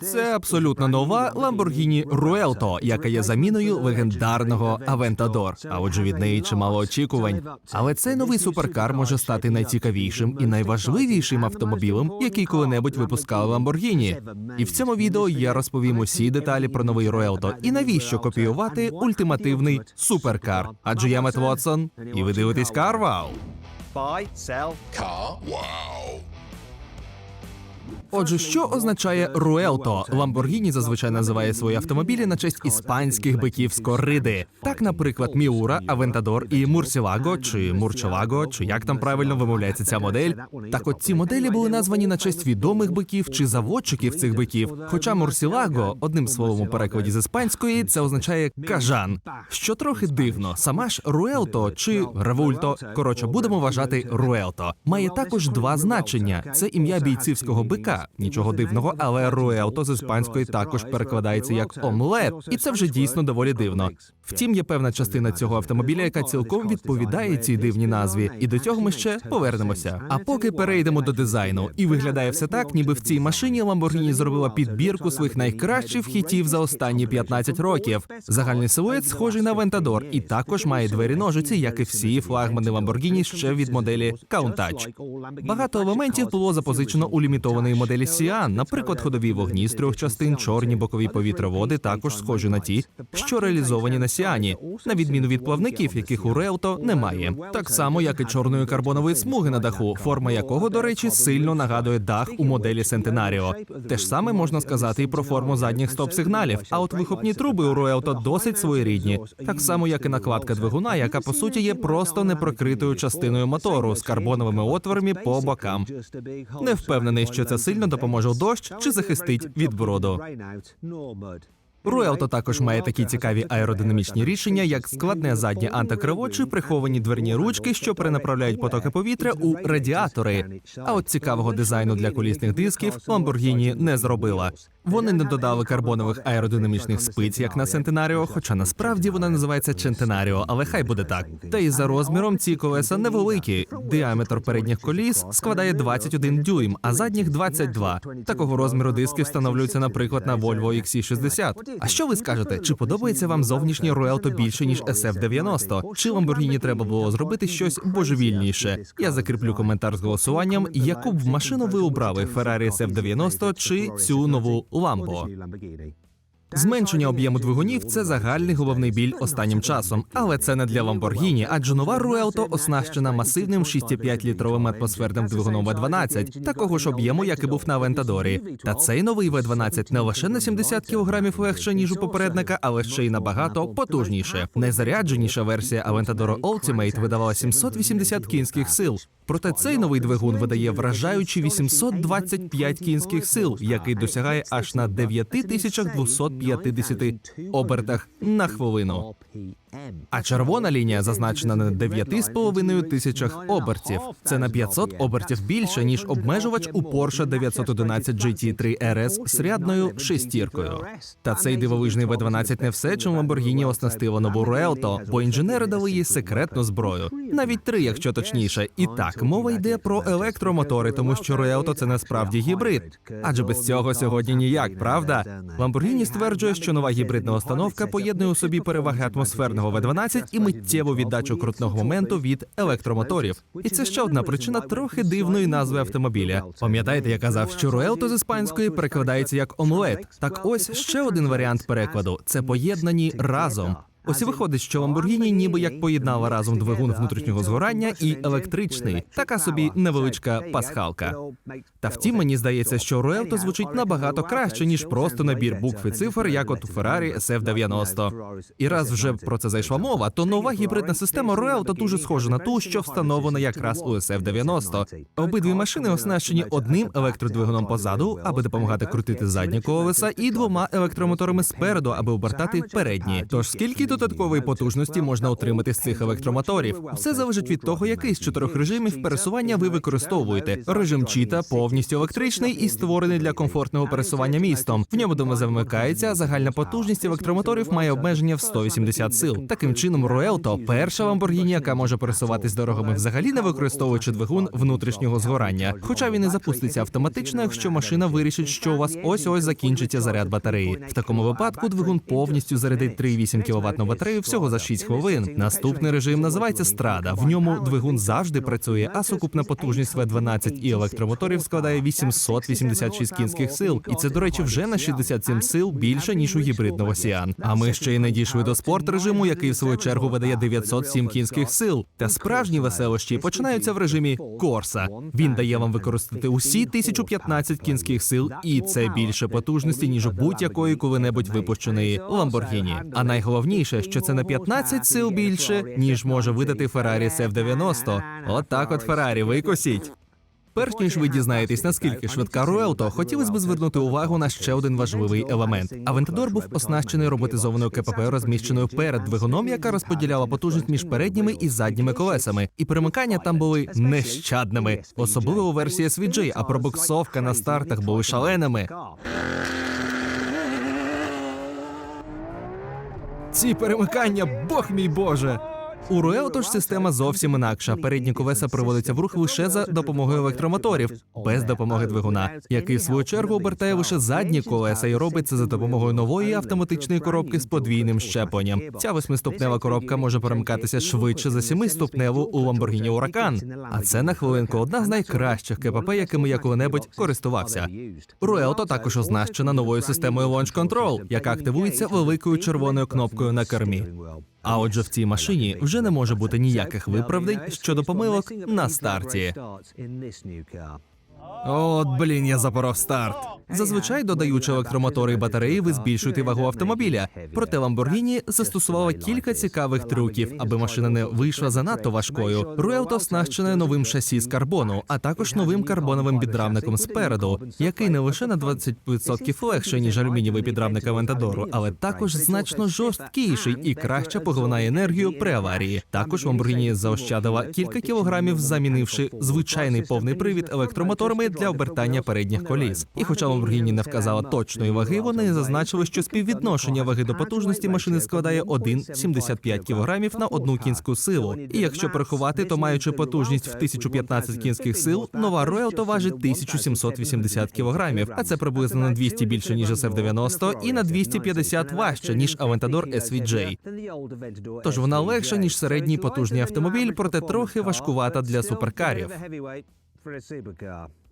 Це абсолютно нова Lamborghini Ruelto, яка є заміною легендарного Aventador. А отже, від неї чимало очікувань. Але цей новий суперкар може стати найцікавішим і найважливішим автомобілем, який коли-небудь випускали Lamborghini. І в цьому відео я розповім усі деталі про новий Ruelto і навіщо копіювати ультимативний суперкар. Адже я Мет Вотсон, і ви дивитесь Карвал. Buy, sell. Отже, що означає Руелто? Ламборгіні зазвичай називає свої автомобілі на честь іспанських биків з кориди. Так, наприклад, Міура, Авентадор і Мурсілаго чи Мурчелаго, чи як там правильно вимовляється ця модель. Так, от ці моделі були названі на честь відомих биків чи заводчиків цих биків. Хоча Мурсілаго, одним словом у перекладі з іспанської, це означає кажан. Що трохи дивно, сама ж Руелто чи Ревульто, коротше, будемо вважати Руелто. Має також два значення: це ім'я бійцівського бика. Нічого дивного, але Руелто з іспанської також перекладається як омлет, і це вже дійсно доволі дивно. Втім, є певна частина цього автомобіля, яка цілком відповідає цій дивній назві, і до цього ми ще повернемося. А поки перейдемо до дизайну, і виглядає все так, ніби в цій машині Lamborghini зробила підбірку своїх найкращих хітів за останні 15 років. Загальний силует схожий на Aventador і також має двері ножиці, як і всі флагмани Lamborghini ще від моделі Countach. Багато елементів було запозичено у лімітованої моделі Sian, наприклад, ходові вогні з трьох частин, чорні бокові повітроводи, також схожі на ті, що реалізовані на Сіані, на відміну від плавників, яких у Реуто немає. Так само, як і чорної карбонової смуги на даху, форма якого, до речі, сильно нагадує дах у моделі Сентенаріо. Те ж саме можна сказати і про форму задніх стоп-сигналів. А от вихопні труби у Руелто досить своєрідні, так само як і накладка двигуна, яка по суті є просто непрокритою частиною мотору з карбоновими отворами по бокам. Не впевнений, що це сильно допоможе дощ чи захистить від броду. Руелто також має такі цікаві аеродинамічні рішення, як складне заднє антикриво чи приховані дверні ручки, що перенаправляють потоки повітря у радіатори. А от цікавого дизайну для колісних дисків Lamborghini не зробила. Вони не додали карбонових аеродинамічних спиць, як на Centenario, хоча насправді вона називається Centenario, але хай буде так. Та й за розміром ці колеса невеликі. Діаметр передніх коліс складає 21 дюйм, а задніх 22. Такого розміру диски встановлюються, наприклад, на Volvo XC60. А що ви скажете? Чи подобається вам зовнішнє Руелто більше ніж SF90? Чи Lamborghini треба було зробити щось божевільніше? Я закріплю коментар з голосуванням, яку б машину ви обрали Ferrari SF90 чи цю нову Lambo? Зменшення об'єму двигунів це загальний головний біль останнім часом, але це не для Lamborghini, адже нова Ruelto оснащена масивним 6,5-літровим атмосферним двигуном V12, такого ж об'єму, як і був на Aventador. Та цей новий V12 не лише на 70 кг легше ніж у попередника, але ще й набагато потужніше. Найзарядженіша версія Aventador Ultimate видавала 780 кінських сил. Проте цей новий двигун видає вражаючі 825 кінських сил, який досягає аж на 9250 обертах на хвилину. А червона лінія зазначена на 9,5 тисячах обертів. Це на 500 обертів більше ніж обмежувач у Porsche 911 GT3 RS з рядною шестіркою. Та цей дивовижний V12 не все, чим Lamborghini оснастило нову Руелто, бо інженери дали їй секретну зброю. Навіть три, якщо точніше. І так, мова йде про електромотори, тому що Руелто це насправді гібрид. Адже без цього сьогодні ніяк, правда? Lamborghini стверджує, що нова гібридна установка поєднує у собі переваги атмосферного V12 і миттєву віддачу крутного моменту від електромоторів. І це ще одна причина трохи дивної назви автомобіля. Пам'ятаєте, я казав, що Руелто з іспанської перекладається як омлет. Так ось ще один варіант перекладу це поєднані разом. Ось і виходить, що Lamborghini ніби як поєднала разом двигун внутрішнього згорання і електричний, така собі невеличка пасхалка. Та втім, мені здається, що Руелто звучить набагато краще, ніж просто набір букв і цифр, як от у Ferrari SF90. І раз вже про це зайшла мова, то нова гібридна система Руелто дуже схожа на ту, що встановлена якраз у SF90. Обидві машини оснащені одним електродвигуном позаду, аби допомагати крутити задні колеса, і двома електромоторами спереду, аби обертати передні. Тож скільки додаткової потужності можна отримати з цих електромоторів? Все залежить від того, який з чотирьох режимів пересування ви використовуєте. Режим чіта повністю електричний і створений для комфортного пересування містом. В ньому дома замикається, а загальна потужність електромоторів має обмеження в 180 сил. Таким чином, Руелто перша Lamborghini, яка може пересуватись дорогами взагалі не використовуючи двигун внутрішнього згорання. Хоча він і запуститься автоматично, якщо машина вирішить, що у вас ось ось закінчиться заряд батареї. В такому випадку двигун повністю зарядить 3,8 кВт батарею всього за 6 хвилин. Наступний режим називається страда. В ньому двигун завжди працює, а сукупна потужність В12 і електромоторів складає 886 кінських сил. І це, до речі, вже на 67 сил більше ніж у гібридного Сіан. А ми ще й не дійшли до спорт режиму, який в свою чергу видає 907 кінських сил. Та справжні веселощі починаються в режимі Корса. Він дає вам використати усі 1015 кінських сил, і це більше потужності ніж будь-якої коли-небудь випущеної Lamborghini. А найголовніше, що це на 15 сил більше, ніж може видати Ferrari SF90. От так от Ferrari викосіть. Перш ніж ви дізнаєтесь, наскільки швидка Руелто, хотілося б звернути увагу на ще один важливий елемент. Авентадор був оснащений роботизованою КПП, розміщеною перед двигуном, яка розподіляла потужність між передніми і задніми колесами. І перемикання там були нещадними, особливо у версії SVJ, а пробуксовка на стартах були шаленими. Ці перемикання, бог мій боже. У Руелто ж система зовсім інакша. Передні колеса приводяться в рух лише за допомогою електромоторів, без допомоги двигуна, який в свою чергу обертає лише задні колеса і робить це за допомогою нової автоматичної коробки з подвійним щепленням. Ця восьмиступнева коробка може перемикатися швидше за семиступневу у Lamborghini Huracan. А це на хвилинку одна з найкращих КПП, якими я коли-небудь користувався. Руелто також оснащена новою системою Launch Control, яка активується великою червоною кнопкою на кермі. А отже, в цій машині вже не може бути ніяких виправдань щодо помилок на старті. От блін, я запоров старт. Зазвичай, додаючи електромотори і батареї, ви збільшуєте вагу автомобіля. Проте Lamborghini застосувала кілька цікавих трюків, аби машина не вийшла занадто важкою. Руелто оснащене новим шасі з карбону, а також новим карбоновим підрамником спереду, який не лише на 20% легший, ніж алюмінієвий підрамник Авентадору, але також значно жорсткіший і краще поглинає енергію при аварії. Також Lamborghini заощадила кілька кілограмів, замінивши звичайний повний привід електромоторами для обертання передніх коліс. І хоча Lamborghini не вказала точної ваги, вони зазначили, що співвідношення ваги до потужності машини складає 1,75 кілограмів на одну кінську силу. І якщо порахувати, то маючи потужність в 1015 кінських сил, нова Royal важить 1780 кілограмів, а це приблизно на 200 більше ніж SF90 і на 250 важче ніж Aventador SVJ. Тож вона легша ніж середній потужний автомобіль, проте трохи важкувата для суперкарів.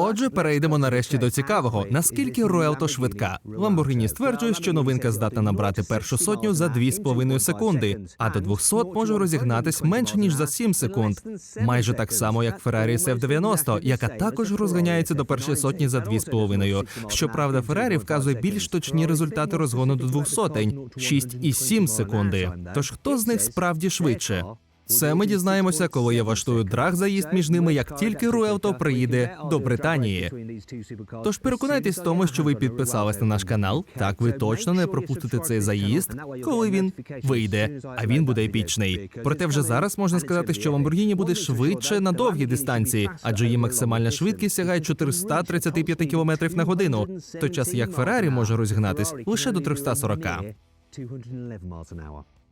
Отже, перейдемо нарешті до цікавого. Наскільки Руелто швидка? Lamborghini стверджує, що новинка здатна набрати першу сотню за 2,5 секунди, а до 200 може розігнатись менше ніж за 7 секунд. Майже так само, як Ferrari SF90, яка також розганяється до першої сотні за 2,5. Щоправда, Ferrari вказує більш точні результати розгону до 200 6,7 секунди. Тож хто з них справді швидше? Це ми дізнаємося, коли я влаштую драг заїзд між ними, як тільки Руелто приїде до Британії. Тож переконайтесь в тому, що ви підписались на наш канал. Так ви точно не пропустите цей заїзд, коли він вийде. А він буде епічний. Проте вже зараз можна сказати, що Lamborghini буде швидше на довгі дистанції, адже її максимальна швидкість сягає 435 км на годину. Той час як Феррарі може розігнатись лише до 340.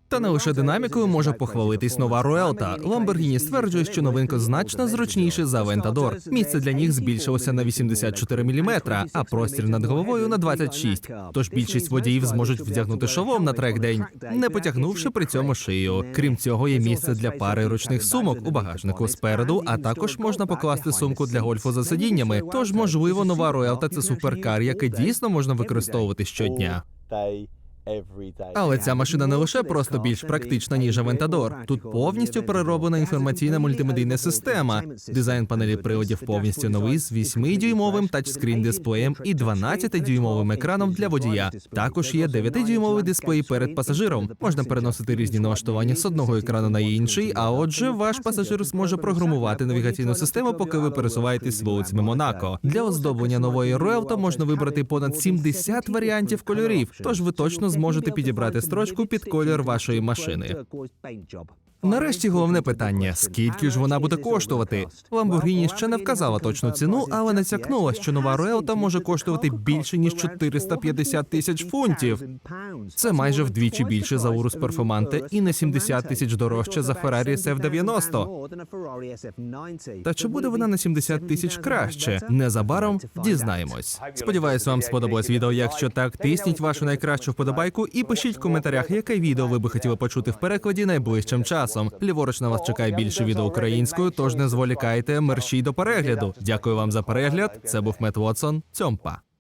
Та не лише динамікою може похвалитись нова Руелта. Lamborghini стверджує, що новинка значно зручніша за Aventador. Місце для них збільшилося на 84 мм, а простір над головою на 26. Тож більшість водіїв зможуть вдягнути шолом на трек-день, не потягнувши при цьому шию. Крім цього, є місце для пари ручних сумок у багажнику спереду, а також можна покласти сумку для гольфу за сидіннями. Тож, можливо, нова Руелта це суперкар, який дійсно можна використовувати щодня. Але ця машина не лише просто більш практична ніж Aventador. Тут повністю перероблена інформаційна мультимедійна система. Дизайн панелі приладів повністю новий з 8-дюймовим тачскрін дисплеєм і 12-дюймовим екраном для водія. Також є 9-дюймовий дисплей перед пасажиром. Можна переносити різні налаштування з одного екрану на інший. А отже, ваш пасажир зможе програмувати навігаційну систему, поки ви пересуваєтесь вулицями Монако. Для оздоблення нової Руелто можна вибрати понад 70 варіантів кольорів. Тож ви точно зможете підібрати строчку під колір вашої машини. Нарешті головне питання: скільки ж вона буде коштувати? Lamborghini ще не вказала точну ціну, але натякнула, що нова Руелта може коштувати більше ніж 450 тисяч фунтів. Це майже вдвічі більше за Урус Перформанте і на 70 тисяч дорожче за Ferrari SF90. Та чи буде вона на 70 тисяч краще? Незабаром дізнаємось. Сподіваюсь, вам сподобалось відео. Якщо так, тисніть вашу найкращу вподобайку і пишіть в коментарях, яке відео ви би хотіли почути в перекладі найближчим часом. Ліворуч на вас чекає більше відео українською, тож не зволікайте, мерщій до перегляду. Дякую вам за перегляд. Це був Мет Вотсон. Цьомпа.